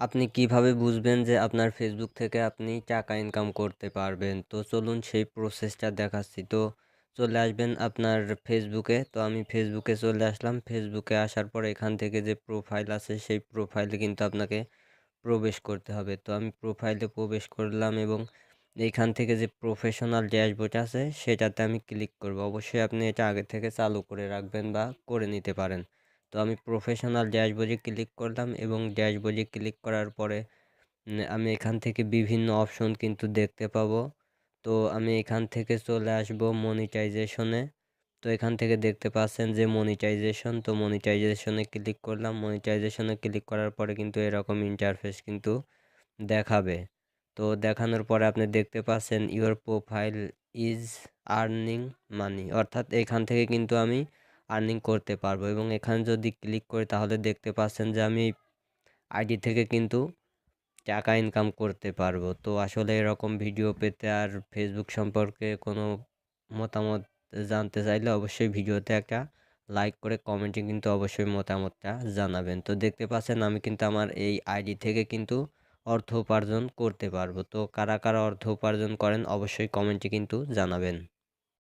আপনি কীভাবে বুঝবেন যে আপনার ফেসবুক থেকে আপনি টাকা ইনকাম করতে পারবেন? তো চলুন সেই প্রসেসটা দেখাচ্ছি। তো চলে আসবেন আপনার ফেসবুকে তো আমি ফেসবুকে চলে আসলাম। ফেসবুকে আসার পর এখান থেকে যে প্রোফাইল আছে, সেই প্রোফাইলে কিন্তু আপনাকে প্রবেশ করতে হবে। তো আমি প্রোফাইলে প্রবেশ করলাম এবং এইখান থেকে যে প্রফেশনাল ড্যাশবোর্ড আছে, সেটাতে আমি ক্লিক করব। অবশ্যই আপনি এটা আগে থেকে চালু করে রাখবেন বা করে নিতে পারেন। তো আমি প্রফেশনাল ড্যাশবোর্ডে ক্লিক করলাম এবং ড্যাশবোর্ডে ক্লিক করার পরে আমি এখান থেকে বিভিন্ন অপশন কিন্তু দেখতে পাবো। তো আমি এখান থেকে চলে আসব মনিটাইজেশনে তো এখান থেকে দেখতে পাচ্ছেন যে মনিটাইজেশন তো মনিটাইজেশনে ক্লিক করলাম। মনিটাইজেশনে ক্লিক করার পরে কিন্তু এরকম ইন্টারফেস কিন্তু দেখাবে। তো দেখানোর পরে আপনি দেখতে পাচ্ছেন your profile is earning money অর্থাৎ এখান থেকে কিন্তু আমি আর্নিং করতে পারব। এবং এখানে যদি ক্লিক করি, তাহলে দেখতে পাচ্ছেন যে আমি আইডি থেকে কিন্তু টাকা ইনকাম করতে পারব। তো আসলে এরকম ভিডিও পেতে আর ফেসবুক সম্পর্কে কোনো মতামত জানতে চাইলে অবশ্যই ভিডিওতে একটা লাইক করে কমেন্টে কিন্তু অবশ্যই মতামতটা জানাবেন। তো দেখতে পাচ্ছেন আমি কিন্তু আমার এই আইডি থেকে কিন্তু অর্থ উপার্জন করতে পারব। তো কারা কারা অর্থ উপার্জন করেন, অবশ্যই কমেন্টে কিন্তু জানাবেন।